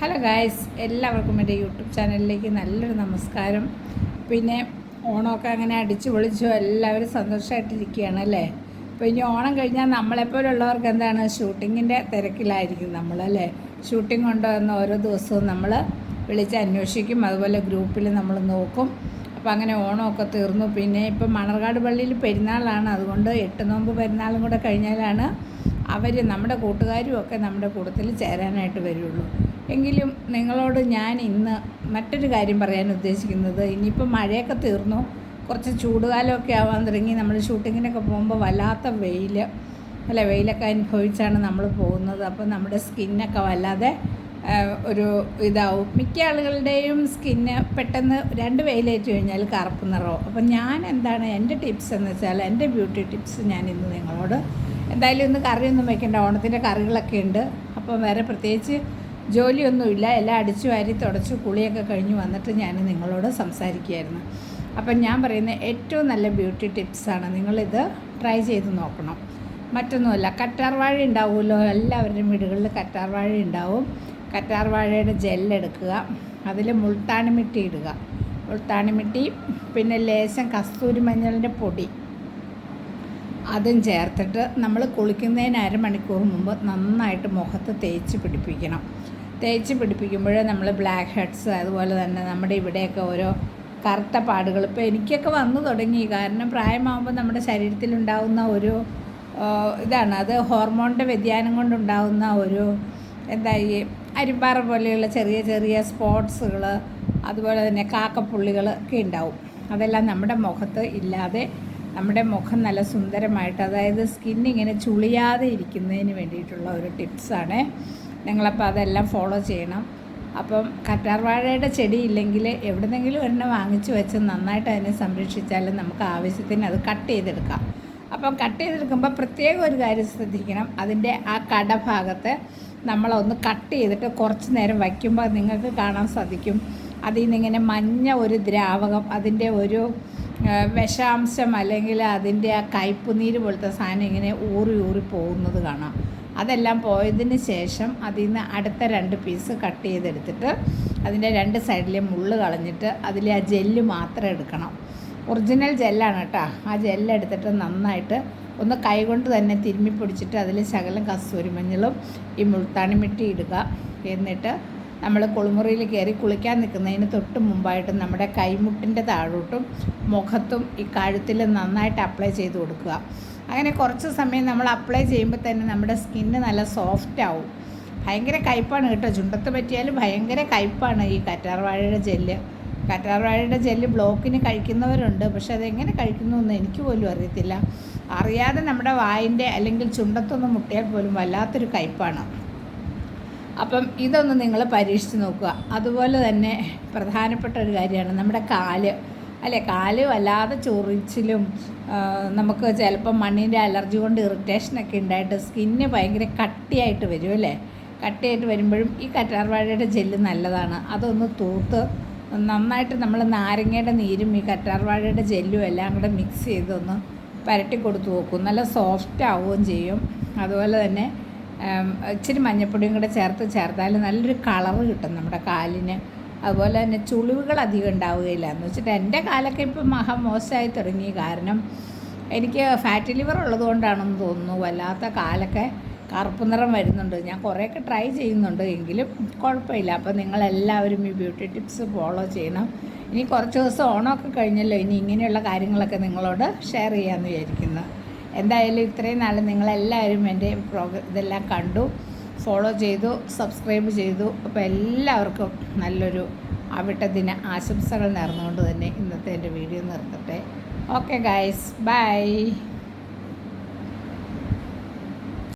Hello guys എല്ലാവർക്കും എന്റെ YouTube ചാനലിലേക്ക് നല്ലൊരു നമസ്കാരം. പിന്നെ ഓണമൊക്കെ അങ്ങനെ അടിച്ചു പൊളിച്ചു എല്ലാവരും സന്തോഷമായിട്ടിരിക്കുകയാണ് അല്ലേ? അപ്പോൾ ഇനി ഓണം കഴിഞ്ഞാൽ നമ്മളെപ്പോലുള്ളവർക്ക് എന്താണ്? ഷൂട്ടിങ്ങിന്റെ തിരക്കിലായിരിക്കും നമ്മൾ അല്ലേ? ഷൂട്ടിംഗ് കൊണ്ടുവന്ന ഓരോ ദിവസവും നമ്മൾ വിളിച്ച് അന്വേഷിക്കും. അതുപോലെ ഗ്രൂപ്പിൽ നമ്മൾ നോക്കും. അപ്പോൾ അങ്ങനെ ഓണമൊക്കെ തീർന്നു. പിന്നെ ഇപ്പോൾ മണർകാട് പള്ളിയിൽ പെരുന്നാളാണ്. അതുകൊണ്ട് എട്ട് നോമ്പ് പെരുന്നാളും കൂടെ കഴിഞ്ഞാലാണ് അവർ നമ്മുടെ കൂട്ടുകാരും ഒക്കെ നമ്മുടെ കൂട്ടത്തിൽ ചേരാനായിട്ട് വരുള്ളൂ. എങ്കിലും നിങ്ങളോട് ഞാൻ ഇന്ന് മറ്റൊരു കാര്യം പറയാൻ ഉദ്ദേശിക്കുന്നത്. ഇനിയിപ്പോൾ മഴയൊക്കെ തീർന്നു. കുറച്ച് ചൂടുകാലമൊക്കെ ആവാൻ തുടങ്ങി. നമ്മൾ ഷൂട്ടിങ്ങിനൊക്കെ പോകുമ്പോൾ വല്ലാത്ത വെയിൽ അല്ല? വെയിലൊക്കെ അനുഭവിച്ചാണ് നമ്മൾ പോകുന്നത്. അപ്പോൾ നമ്മുടെ സ്കിന്നൊക്കെ വല്ലാതെ ഒരു ഇതാവും. മിക്ക ആളുകളുടെയും സ്കിന്ന് പെട്ടെന്ന് രണ്ട് വെയിലേറ്റ് കഴിഞ്ഞാൽ കറുപ്പ് നിറവും. അപ്പം ഞാൻ എന്താണ് എന്റെ ടിപ്സ് എന്ന് വെച്ചാൽ എന്റെ ബ്യൂട്ടി ടിപ്സ് ഞാൻ ഇന്ന് നിങ്ങളോട്. എന്തായാലും ഇന്ന് കറിയൊന്നും വയ്ക്കേണ്ട ഓണത്തിന്റെ കറികളൊക്കെ ഉണ്ട്. അപ്പം വേറെ പ്രത്യേകിച്ച് ജോലിയൊന്നുമില്ല. എല്ലാം അടിച്ചു വാരി തുടച്ച് കുളിയൊക്കെ കഴിഞ്ഞ് വന്നിട്ട് ഞാൻ നിങ്ങളോട് സംസാരിക്കുകയായിരുന്നു. അപ്പം ഞാൻ പറയുന്ന ഏറ്റവും നല്ല ബ്യൂട്ടി ടിപ്സാണ് നിങ്ങളിത് ട്രൈ ചെയ്ത് നോക്കണം. മറ്റൊന്നുമല്ല കറ്റാർ വാഴ ഉണ്ടാവുമല്ലോ. എല്ലാവരുടെയും വീടുകളിൽ കറ്റാർ വാഴ ഉണ്ടാവും. കറ്റാർ വാഴയുടെ ജെല്ലെടുക്കുക അതിൽ മുൾത്താണി മിട്ടി ഇടുക. മുൾത്താണി മിട്ടി പിന്നെ ലേശം കസ്തൂരി മഞ്ഞളിന്റെ പൊടി. അതും ചേർത്തിട്ട് നമ്മൾ കുളിക്കുന്നതിന് അരമണിക്കൂർ മുമ്പ് നന്നായിട്ട് മുഖത്ത് തേച്ച് പിടിപ്പിക്കണം. തേച്ച് പിടിപ്പിക്കുമ്പോൾ നമ്മൾ ബ്ലാക്ക് ഹെഡ്സ് അതുപോലെ തന്നെ നമ്മുടെ ഇവിടെയൊക്കെ ഓരോ കറുത്ത പാടുകൾ. ഇപ്പോൾ എനിക്കൊക്കെ വന്നു തുടങ്ങി. കാരണം പ്രായമാകുമ്പോൾ നമ്മുടെ ശരീരത്തിലുണ്ടാകുന്ന ഒരു ഇതാണ്. അത് ഹോർമോണിന്റെ വ്യതിയാനം കൊണ്ടുണ്ടാകുന്ന ഒരു എന്താ ഈ അരിമ്പാറ പോലെയുള്ള ചെറിയ ചെറിയ സ്പോട്സുകൾ അതുപോലെ തന്നെ കാക്കപ്പുള്ളികൾ ഒക്കെ ഉണ്ടാവും. അതെല്ലാം നമ്മുടെ മുഖത്ത് ഇല്ലാതെ നമ്മുടെ മുഖം നല്ല സുന്ദരമായിട്ട് അതായത് സ്കിന്നിങ്ങനെ ചുളിയാതെ ഇരിക്കുന്നതിന് വേണ്ടിയിട്ടുള്ള ഒരു ടിപ്സാണ് നിങ്ങളപ്പോൾ അതെല്ലാം ഫോളോ ചെയ്യണം. അപ്പം കറ്റാർവാഴയുടെ ചെടി ഇല്ലെങ്കിൽ എവിടെന്നെങ്കിലും ഒരെണ്ണം വാങ്ങിച്ചു വെച്ച് നന്നായിട്ട് അതിനെ സംരക്ഷിച്ചാൽ നമുക്ക് ആവശ്യത്തിന് അത് കട്ട് ചെയ്തെടുക്കാം. അപ്പം കട്ട് ചെയ്തെടുക്കുമ്പോൾ പ്രത്യേകം ഒരു കാര്യം ശ്രദ്ധിക്കണം. അതിന്റെ ആ കടഭാഗത്ത് നമ്മളൊന്ന് കട്ട് ചെയ്തിട്ട് കുറച്ച് നേരം വയ്ക്കുമ്പോൾ നിങ്ങൾക്ക് കാണാൻ സാധിക്കും. അതിൽ നിന്നിങ്ങനെ മഞ്ഞ ഒരു ദ്രാവകം അതിന്റെ ഒരു വിഷാംശം അല്ലെങ്കിൽ അതിന്റെ ആ കയ്പുനീര് പോലത്തെ സാധനം ഇങ്ങനെ ഊറി ഊറി പോകുന്നത് കാണാം. അതെല്ലാം പോയതിന് ശേഷം അതിൽ നിന്ന് അടുത്ത രണ്ട് പീസ് കട്ട് ചെയ്തെടുത്തിട്ട് അതിന്റെ രണ്ട് സൈഡിലെ മുള്ള് കളഞ്ഞിട്ട് അതിലെ ആ ജെല്ല് മാത്രം എടുക്കണം. ഒറിജിനൽ ജെല്ലാണ് കേട്ടോ. ആ ജെല്ലെടുത്തിട്ട് നന്നായിട്ട് ഒന്ന് കൈകൊണ്ട് തന്നെ തിരുമ്മി പിടിച്ചിട്ട് അതിൽ ശകലം കസ്തൂരി മഞ്ഞളും ഈ മുൾത്താണി മിട്ടി ഇടുക. എന്നിട്ട് നമ്മൾ കുളിമുറിയിൽ കയറി കുളിക്കാൻ നിൽക്കുന്നതിന് തൊട്ട് മുമ്പായിട്ട് നമ്മുടെ കൈമുട്ടിന്റെ താഴോട്ടും മുഖത്തും ഈ കഴുത്തിൽ നന്നായിട്ട് അപ്ലൈ ചെയ്ത് കൊടുക്കുക. അങ്ങനെ കുറച്ച് സമയം നമ്മൾ അപ്ലൈ ചെയ്യുമ്പോൾ തന്നെ നമ്മുടെ സ്കിന്ന് നല്ല സോഫ്റ്റ് ആവും. ഭയങ്കര കയ്പ്പാണ് കേട്ടോ. ചുണ്ടത്ത് പറ്റിയാലും ഭയങ്കര കയ്പ്പാണ് ഈ കറ്റാർവാഴയുടെ ജെല്ല് കറ്റാർവാഴയുടെ ജെല്ല് ബ്ലോക്കിന് കഴിക്കുന്നവരുണ്ട്. പക്ഷെ അതെങ്ങനെ കഴിക്കുന്നു എന്ന് എനിക്ക് പോലും അറിയത്തില്ല. അറിയാതെ നമ്മുടെ വായിന്റെ അല്ലെങ്കിൽ ചുണ്ടത്തൊന്നും മുട്ടിയാൽ പോലും വല്ലാത്തൊരു കയ്പ്പാണ്. അപ്പം ഇതൊന്ന് നിങ്ങൾ പരീക്ഷിച്ച് നോക്കുക. അതുപോലെ തന്നെ പ്രധാനപ്പെട്ട ഒരു കാര്യമാണ് നമ്മുടെ കാൽ. അല്ലേ കാൽ വല്ലാതെ ചൊറിച്ചിലും നമുക്ക് ചിലപ്പം മണ്ണിന്റെ അലർജി കൊണ്ട് ഇറിറ്റേഷനൊക്കെ ഉണ്ടായിട്ട് സ്കിന്ന് ഭയങ്കര കട്ടിയായിട്ട് വരും അല്ലേ? കട്ടിയായിട്ട് വരുമ്പോഴും ഈ കറ്റാർവാഴയുടെ ജെല്ല് നല്ലതാണ്. അതൊന്ന് തൂത്ത് നന്നായിട്ട് നമ്മൾ നാരങ്ങയുടെ നീരും ഈ കറ്റാർവാഴയുടെ ജെല്ലും എല്ലാം കൂടെ മിക്സ് ചെയ്തൊന്ന് പരട്ടി കൊടുത്തു നോക്കും നല്ല സോഫ്റ്റ് ആവുകയും ചെയ്യും. അതുപോലെ തന്നെ ഇച്ചിരി മഞ്ഞപ്പൊടിയും കൂടെ ചേർത്ത് ചേർത്താൽ നല്ലൊരു കളറ് കിട്ടും നമ്മുടെ കാലിന്. അതുപോലെ തന്നെ ചുളിവുകൾ അധികം ഉണ്ടാവുകയില്ല. എന്ന് വെച്ചിട്ട് എന്റെ കാലൊക്കെ ഇപ്പം മഹാ മോശമായി തുടങ്ങി. കാരണം എനിക്ക് ഫാറ്റ് ലിവർ ഉള്ളതുകൊണ്ടാണെന്ന് തോന്നുന്നു. വല്ലാത്ത കാലൊക്കെ കറുപ്പ് നിറം വരുന്നുണ്ട്. ഞാൻ കുറേയൊക്കെ ട്രൈ ചെയ്യുന്നുണ്ട്. എങ്കിലും കുഴപ്പമില്ല. അപ്പോൾ നിങ്ങളെല്ലാവരും ഈ ബ്യൂട്ടി ടിപ്സ് ഫോളോ ചെയ്യണം. ഇനി കുറച്ച് ദിവസം ഓണമൊക്കെ കഴിഞ്ഞല്ലോ. ഇനി ഇങ്ങനെയുള്ള കാര്യങ്ങളൊക്കെ നിങ്ങളോട് ഷെയർ ചെയ്യാമെന്ന് വിചാരിക്കുന്നു. എന്തായാലും ഇത്രയും നാൾ നിങ്ങളെല്ലാവരും എന്റെ പ്രോഗ്ര ഇതെല്ലാം കണ്ടു. ഫോളോ ചെയ്തു സബ്സ്ക്രൈബ് ചെയ്തു. അപ്പോൾ എല്ലാവർക്കും നല്ലൊരു അവിട്ട ദിന ആശംസകൾ നേർന്നുകൊണ്ട് തന്നെ ഇന്നത്തെ എന്റെ വീഡിയോ നിർത്തട്ടെ. Okay guys bye